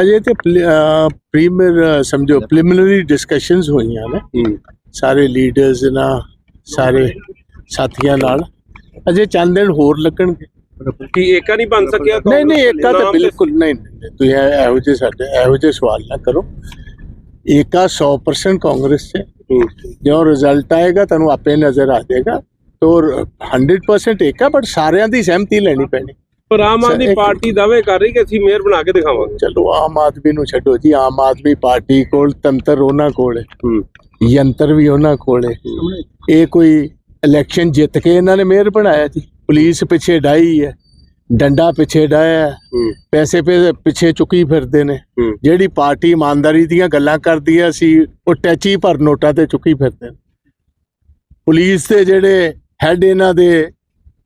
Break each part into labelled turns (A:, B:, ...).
A: ਅਜੇ ਤੇ ਪ੍ਰੀਮੀਅਰ ਸਮਝੋ preliminary discussions ਹੋਈਆਂ ਨੇ। ਸਾਰੇ ਲੀਡਰਸ ਨਾਲ ਸਾਰੇ ਸਾਥੀਆਂ ਨਾਲ। ਅਜੇ ਚੰਦ ਦਿਨ ਹੋਰ ਲੱਗਣਗੇ।
B: ਕੀ ਏਕਾ ਨਹੀਂ ਬਣ ਸਕਿਆ?
A: ਨਹੀਂ ਨਹੀਂ ਏਕਾ ਤਾਂ ਬਿਲਕੁਲ ਨਹੀਂ। ਤੁਸੀਂ ਇਹ- ਜਿਹੇ ਸਾਡੇ ਇਹੋ ਜਿਹੇ ਸਵਾਲ ਨਾ ਕਰੋ। ਏਕਾ 100% ਕਾਂਗਰਸ ਹੂੰ। ਜੋ ਰਿਜ਼ਲਟ ਆਏਗਾ ਤੁਹਾਨੂੰ ਆਪੇ ਨਜ਼ਰ ਆ ਜਾਏਗਾ। ਤੋ 100% ਏਕਾ ਬਟ ਸਾਰਿਆਂ ਦੀ ਸਹਿਮਤੀ ਲੈਣੀ ਪੈਣੀ।
B: ਪਰ ਆਮ ਆਦਮੀ ਪਾਰਟੀ ਦਾਅਵੇ ਕਰ ਰਹੀ ਕਿ ਅਸੀਂ ਮੇਅਰ ਬਣਾ ਕੇ ਦਿਖਾਵਾਂਗੇ।
A: ਚਲੋ ਆਮ ਆਦਮੀ ਨੂੰ ਛੱਡੋ ਜੀ ਆਮ ਆਦਮੀ ਪਾਰਟੀ ਕੋਲ ਤੰਤਰ ਉਹਨਾਂ ਕੋਲ ਹੈ। ਯੰਤਰ ਵੀ ਉਹਨਾਂ ਕੋਲ ਹੈ। ਇਹ ਕੋਈ ਇਲੈਕਸ਼ਨ ਜਿੱਤ ਕੇ ਇਹਨਾਂ ਨੇ ਮੇਅਰ ਬਣਾਇਆ ਜੀ। ਪੁਲਿਸ ਪਿੱਛੇ ਡਾਈ ਹੈ ਡੰਡਾ ਪਿੱਛੇ ਡਾਇਆ ਪੈਸੇ ਪਿੱਛੇ ਚੁੱਕੀ ਫਿਰਦੇ ਨੇ। ਜਿਹੜੀ ਪਾਰਟੀ ਇਮਾਨਦਾਰੀ ਦੀਆਂ ਗੱਲਾਂ ਕਰਦੀ ਹੈ ਸੀ ਉਹ ਟੈਚੀ ਭਰ ਨੋਟਾਂ ਤੇ ਚੁੱਕੀ ਫਿਰਦੇ ਨੇ। ਪੁਲਿਸ ਦੇ ਜਿਹੜੇ ਹੈੱਡ ਇਹਨਾਂ ਦੇ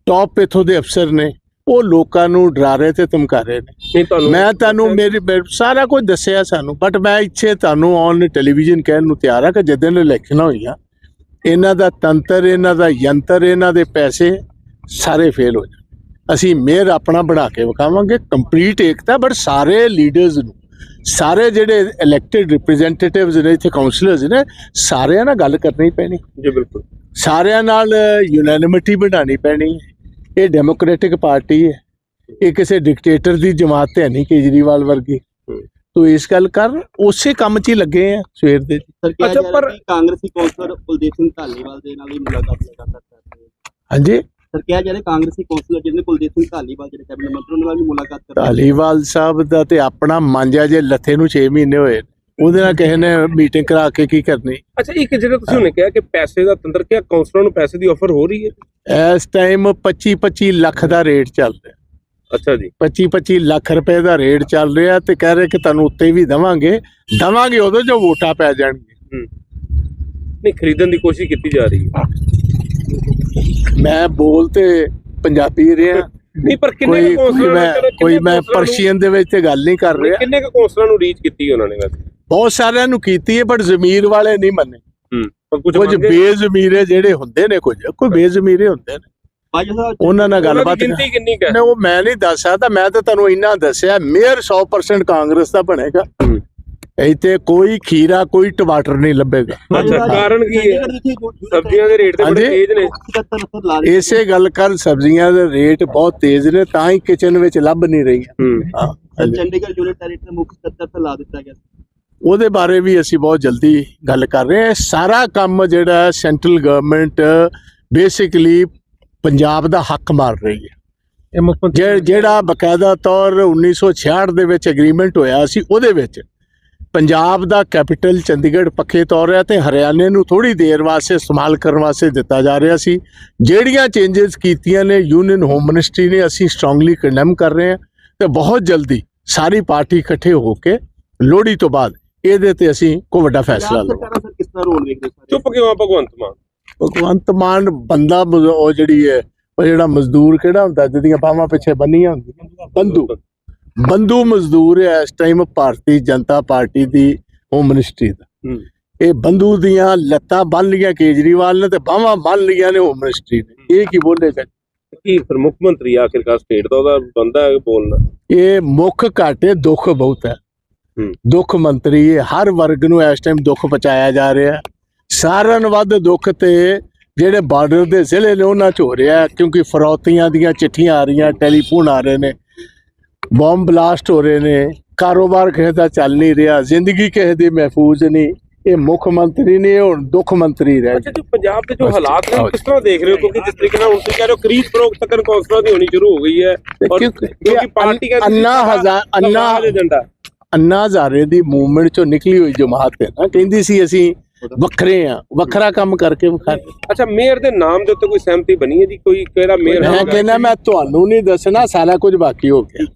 A: ਟੌਪ ਇਥੋਂ ਦੇ ਅਫਸਰ ਨੇ। ਉਹ ਲੋਕਾਂ ਨੂੰ ਡਰਾ ਰਹੇ ਤੇ ਧਮਕਾ ਰਹੇ ਨੇ। ਮੈਂ ਤੁਹਾਨੂੰ ਮੇਰੀ ਸਾਰਾ ਕੁਝ ਦੱਸਿਆ ਸਾਨੂੰ ਬਟ ਮੈਂ ਇੱਥੇ ਤੁਹਾਨੂੰ ਔਨ ਟੈਲੀਵਿਜ਼ਨ ਕਹਿਣ ਨੂੰ ਤਿਆਰ ਆ ਕਿ ਜਦੋਂ ਇਲੈਕਸ਼ਨ ਹੋਈਆਂ ਇਹਨਾਂ ਦਾ ਤੰਤਰ ਇਹਨਾਂ ਦਾ ਯੰਤਰ ਇਹਨਾਂ ਦੇ ਪੈਸੇ ਸਾਰੇ ਫੇਲ ਹੋ ਜਾਣ। ਅਸੀਂ ਮੇਅਰ ਆਪਣਾ ਬਣਾ ਕੇ ਵਿਖਾਵਾਂਗੇ ਕੰਪਲੀਟ ਏਕਤਾ ਬਟ ਸਾਰੇ ਲੀਡਰਸ ਨੂੰ ਸਾਰੇ ਜਿਹੜੇ ਇਲੈਕਟਿਡ ਰਿਪਰੈਜ਼ੈਂਟੇਟਿਵਸ ਨੇ ਇੱਥੇ ਕਾਉਂਸਲਰਸ ਨੇ ਸਾਰਿਆਂ ਨਾਲ ਗੱਲ ਕਰਨੀ ਪੈਣੀ।
B: ਜੀ ਬਿਲਕੁਲ।
A: ਸਾਰਿਆਂ ਨਾਲ ਯੂਨੈਨਿਮਿਟੀ ਬਣਾਉਣੀ ਪੈਣੀ। ਇਹ ਡੈਮੋਕ੍ਰੈਟਿਕ ਪਾਰਟੀ ਹੈ। ਇਹ ਕਿਸੇ ਡਿਕਟੇਟਰ ਦੀ ਜਮਾਤ ਤੇ ਨਹੀਂ ਕੇਜਰੀਵਾਲ ਵਰਗੀ। ਤੂੰ ਇਸ ਗੱਲ ਕਰ ਉਸੇ ਕੰਮ 'ਚ ਹੀ ਲੱਗੇ ਆ ਸਵੇਰ ਦੇ।
B: ਅੱਛਾ, ਪਰ-
C: ਕਾਂਗਰਸੀ ਕੌਂਸਲਰ ਕੁਲਦੀਪ ਸਿੰਘ ਧਾਲੀਵਾਲ ਦੇ ਨਾਲ ਵੀ ਮੁਲਾਕਾਤ ਲਗਾਤਾਰ ਕਰ ਰਹੇ
A: ਹਾਂਜੀ?
C: ਸਰ ਕਿਹਾ ਜਾ ਰਿਹਾ ਕਾਂਗਰਸੀ ਕੌਂਸਲਰ ਜਿਹਨੇ ਕੁਲਦੀਪ ਸਿੰਘ ਧਾਲੀਵਾਲ ਜਿਹੜੇ ਕੈਬਨਿਟ ਮੰਤਰੀ ਉਹਨਾਂ ਨਾਲ ਵੀ ਮੁਲਾਕਾਤ ਕਰ
A: ਧਾਲੀਵਾਲ ਸਾਹਿਬ ਦਾ ਤੇ ਆਪਣਾ ਮਾਂਜਾ ਜੇ ਲੱਥੇ ਨੂੰ 6 ਮਹੀਨੇ ਹੋਏ। ਉਹਦੇ ਨਾਲ ਕਿਸੇ ਨੇ ਮੀਟਿੰਗ ਕਰਾ ਕੇ ਕੀ ਕਰਨੀ?
B: ਅੱਛਾ ਇੱਕ ਜਿਹੜਾ ਤੁਸੀਂ ਹੁਣੇ ਕਿਹਾ ਕਿ ਪੈਸੇ ਦਾ ਤੰਤਰ ਕਿਹਾ ਕਾਉਂਸਲਰ ਨੂੰ ਪੈਸੇ ਦੀ ਆਫਰ ਹੋ ਰਹੀ ਹੈ?
A: ਇਸ ਟਾਈਮ 25 25 ਲੱਖ ਦਾ ਰੇਟ ਚੱਲ ਰਿਹਾ।
B: ਅੱਛਾ ਜੀ।
A: 25 25 ਲੱਖ ਰੁਪਏ ਦਾ ਰੇਟ ਚੱਲ ਰਿਹਾ ਤੇ ਕਹਿ ਰਹੇ ਕਿ ਤੁਹਾਨੂੰ ਉੱਤੇ ਵੀ ਦਵਾਂਗੇ। ਦਵਾਂਗੇ ਉਦੋਂ ਜੋ ਵੋਟਾਂ ਪੈ ਜਾਣਗੀਆਂ।
B: ਨਹੀਂ ਖਰੀਦਣ ਦੀ ਕੋਸ਼ਿਸ਼ ਕੀਤੀ ਜਾ ਰਹੀ ਹੈ।
A: ਮੈਂ ਬੋਲ ਤੇ ਪੰਜਾਬੀ ਰਿਹਾ।
B: ਨਹੀਂ ਪਰ ਕਿੰਨੇ
A: ਕੋਈ
B: ਕੁ
A: ਕੋਈ
B: ਕੌਂਸਲਰ
A: ਮੈਂ ਕੋਈ ਮੈਂ ਪਰਸ਼ੀਅਨ ਦੇ ਵਿੱਚ ਤੇ ਗੱਲ ਨਹੀਂ ਕਰ ਰਿਹਾ।
B: ਕਿੰਨੇ ਕੁ ਕੌਂਸਲਰ ਨੂੰ ਰੀਚ ਕੀਤੀ ਉਹਨਾਂ ਨੇ ਵੈਸੇ?
A: ਬਹੁਤ ਸਾਰਿਆਂ ਨੂੰ ਕੀਤੀ ਹੈ ਬਟ ਜ਼ਮੀਰ ਵਾਲੇ ਨਹੀਂ ਮੰਨੇ।
B: ਹੂੰ ਪਰ ਕੁਝ
A: ਬੇਜ਼ਮੀਰੇ ਜਿਹੜੇ ਹੁੰਦੇ ਨੇ ਕੁਝ ਕੋਈ ਬੇਜ਼ਮੀਰੇ ਹੁੰਦੇ ਨੇ।
C: ਬਾਜੀ ਸਾਹਿਬ
A: ਉਹਨਾਂ ਨਾਲ ਗੱਲਬਾਤ
B: ਗਿਣਤੀ ਕਿੰਨੀ
A: ਨੇ ਉਹ ਮੈਂ ਨਹੀਂ ਦੱਸ ਸਕਦਾ ਮੈਂ ਤਾਂ ਤੁਹਾਨੂੰ ਇੰਨਾ ਦੱਸਿਆ ਮੇਅਰ 100% ਕਾਂਗਰਸ ਦਾ ਬਣੇਗਾ।
B: ਹੂੰ।
A: ਇੱਥੇ ਕੋਈ ਖੀਰਾ ਕੋਈ ਟਮਾਟਰ ਨਹੀਂ ਲੱਭੇਗਾ।
B: ਅੱਛਾ ਕਾਰਨ ਕੀ ਹੈ? ਸਬਜ਼ੀਆਂ ਦੇ ਰੇਟ ਤੇ ਬੜੇ। ਤੇਜ਼ ਨੇ।
C: 77 ਰੁਪਏ ਲਾ ਰਹੇ
A: ਇਸੇ ਗੱਲ ਕਰ ਸਬਜ਼ੀਆਂ ਦੇ ਰੇਟ ਬਹੁਤ ਤੇਜ਼ ਨੇ ਤਾਂ ਹੀ ਕਿਚਨ ਵਿੱਚ ਲੱਭ ਨਹੀਂ ਰਹੀਆਂ
B: ਹੂੰ।
A: ਹਾਂ ਹਾਂਜੀ।
C: ਚੰਡੀਗੜ੍ਹ ਯੂਨਿਟ ਟੈਰਿਟ ਤੇ ਮੁੱਖ 77 ਰੁਪਏ ਲਾ ਦਿੱਤਾ ਗਿਆ।
A: ਉਹਦੇ ਬਾਰੇ ਵੀ ਅਸੀਂ ਬਹੁਤ ਜਲਦੀ ਗੱਲ ਕਰ ਰਹੇ ਹਾਂ। ਸਾਰਾ ਕੰਮ ਜਿਹੜਾ ਸੈਂਟਰਲ ਗਵਰਨਮੈਂਟ ਬੇਸਿਕਲੀ ਪੰਜਾਬ ਦਾ ਹੱਕ ਮਾਰ ਰਹੀ ਹੈ।
B: ਇਹ ਮੁੱਖ
A: ਜਿਹ- ਜਿਹੜਾ ਬਕਾਇਦਾ ਤੌਰ 1966 ਦੇ ਵਿੱਚ ਐਗਰੀਮੈਂਟ ਹੋਇਆ ਸੀ ਉਹਦੇ ਵਿੱਚ ਪੰਜਾਬ ਦਾ ਕੈਪੀਟਲ ਚੰਡੀਗੜ੍ਹ ਪੱਕੇ ਤੌਰ ਹੈ ਤੇ ਹਰਿਆਣੇ ਨੂੰ ਥੋੜੀ ਦੇਰ ਵਾਸਤੇ ਇਸਤੇਮਾਲ ਕਰਨ ਵਾਸਤੇ ਦਿੱਤਾ ਜਾ ਰਿਹਾ ਸੀ। ਜਿਹੜੀਆਂ ਚੇਂਜਸ ਕੀਤੀਆਂ ਨੇ ਯੂਨੀਅਨ ਹੋਮ ਮਿਨਿਸਟਰੀ ਨੇ ਅਸੀਂ ਸਟਰੋਂਗਲੀ ਕੰਡੈਮ ਕਰ ਰਹੇ ਹਾਂ ਤੇ ਬਹੁਤ ਜਲਦੀ ਸਾਰੀ ਪਾਰਟੀ ਇਕੱਠੇ ਹੋ ਕੇ ਲੋਹੜੀ ਤੋਂ ਬਾਅਦ ਇਹਦੇ ਤੇ ਅਸੀਂ ਕੋਈ ਵੱਡਾ ਫੈਸਲਾ ਲਵਾਂਗੇ
C: ਕਿਸ ਤਰ੍ਹਾਂ ਰੋਲ ਸਾਰੇ?
B: ਚੁੱਪ ਕਿਉਂ ਆ ਭਗਵੰਤ ਮਾਨ?
A: ਭਗਵੰਤ ਮਾਨ ਬੰਦਾ ਉਹ ਜਿਹੜੀ ਹੈ ਉਹ ਜਿਹੜਾ ਮਜ਼ਦੂਰ ਕਿਹੜਾ ਹੁੰਦਾ ਜਿਹਦੀਆਂ ਬਾਹਾਂ ਪਿੱਛੇ ਬੰਨੀਆਂ ਹੁੰਦੀਆਂ ਬੰਦੂ। ਬੰਦੂ ਮਜ਼ਦੂਰ ਹੈ ਇਸ ਟਾਈਮ ਭਾਰਤੀ ਜਨਤਾ ਪਾਰਟੀ ਦੀ ਹੋਮ ਮਿਨਿਸਟਰੀ ਦਾ। ਇਹ ਬੰਦੂ ਦੀਆਂ ਲੱਤਾਂ ਬੰਨ ਲੀਆਂ ਕੇਜਰੀਵਾਲ ਨੇ ਤੇ ਬਾਹਾਂ ਬੰਨ ਲੀਆਂ ਨੇ ਹੋਮ ਮਿਨਿਸਟਰੀ ਨੇ ਇਹ ਕੀ ਬੋਲੇਗਾ
B: ਕੀ ਫਿਰ ਮੁੱਖ ਮੰਤਰੀ ਆਖਿਰਕਾਰ ਸਟੇਟ ਦਾ ਉਹਦਾ ਬੰਦਾ ਹੈ ਬੋਲਣਾ
A: ਇਹ ਮੁੱਖ ਘਾਟੇ ਦੁੱਖ ਬਹੁਤ ਹੈ। ਦੁੱਖ ਮੰਤਰੀ ਹਰ ਵਰਗ ਨੂੰ ਇਸ ਟਾਈਮ ਦੁੱਖ ਪਹੁੰਚਾਇਆ ਜਾ ਰਿਹਾ। ਸਾਰਿਆਂ ਨੂੰ ਵੱਧ ਦੁੱਖ ਤੇ ਜਿਹੜੇ ਬਾਰਡਰ ਦੇ ਜ਼ਿਲ੍ਹੇ ਨੇ ਉਹਨਾਂ 'ਚ ਹੋ ਰਿਹਾ ਕਿਉਂਕਿ ਫਰੌਤੀਆਂ ਦੀਆਂ ਚਿੱਠੀਆਂ ਆ ਰਹੀਆਂ ਟੈਲੀਫੋਨ ਆ ਰਹੇ ਨੇ ਬੰਬ ਬਲਾਸਟ ਹੋ ਰਹੇ ਨੇ ਕਾਰੋਬਾਰ ਕਿਸੇ ਦਾ ਚੱਲ ਨਹੀਂ ਰਿਹਾ ਜ਼ਿੰਦਗੀ ਕਿਸੇ ਦੀ ਮਹਿਫੂਜ਼ ਨਹੀਂ ਇਹ ਮੁੱਖ ਮੰਤਰੀ ਨੇ ਹੁਣ ਦੁੱਖ ਮੰਤਰੀ ਰਹਿ
B: ਅੱਛਾ ਜੀ ਪੰਜਾਬ ਦੇ ਜੋ ਹਾਲਾਤ ਨੇ ਕਿਸ ਤਰ੍ਹਾਂ ਦੇਖ ਰਹੇ ਹੋ? ਕਿਉਂਕਿ ਜਿਸ ਤਰੀਕੇ ਨਾਲ ਹੁਣ ਤੁਸੀਂ ਕਹਿ ਰਹੇ ਹੋ ਖਰੀਦ ਫਰੋਖਤ ਤੱਕ ਕੌਂਸਲਰਾਂ ਦੀ ਹੋਣੀ ਸ਼ੁਰੂ ਹੋ ਗਈ ਹੈ ਔਰ
A: ਕਿਉਂਕਿ
B: ਪਾਰਟੀ ਕਹਿੰਦੀ ਸੀ
A: ਅੰਨਾ ਹਜ਼ਾਰ ਅੰਨਾ ਅੰਨਾ ਹਜ਼ਾਰੇ ਦੀ ਮੂਵਮੈਂਟ ਚੋਂ ਨਿਕਲੀ ਹੋਈ ਜਮਾਤ ਹੈ ਨਾ ਕਹਿੰਦੀ ਸੀ ਅਸੀਂ ਵੱਖਰੇ ਆ ਵੱਖਰਾ ਕੰਮ ਕਰਕੇ ਵਿਖਾ
B: ਅੱਛਾ ਮੇਅਰ ਦੇ ਨਾਮ ਦੇ ਉੱਤੇ ਕੋਈ ਸਹਿਮਤੀ ਬਣੀ ਹੈ ਜੀ? ਕੋਈ ਕਿਹੜਾ ਮੇਅਰ
A: ਮੈਂ ਕਹਿੰਦਾ ਮੈਂ ਤੁਹਾਨੂੰ ਨਹੀਂ ਦੱਸਣਾ ਸਾਰਾ ਕੁਝ ਬਾਕੀ ਹੋ ਗਿਆ।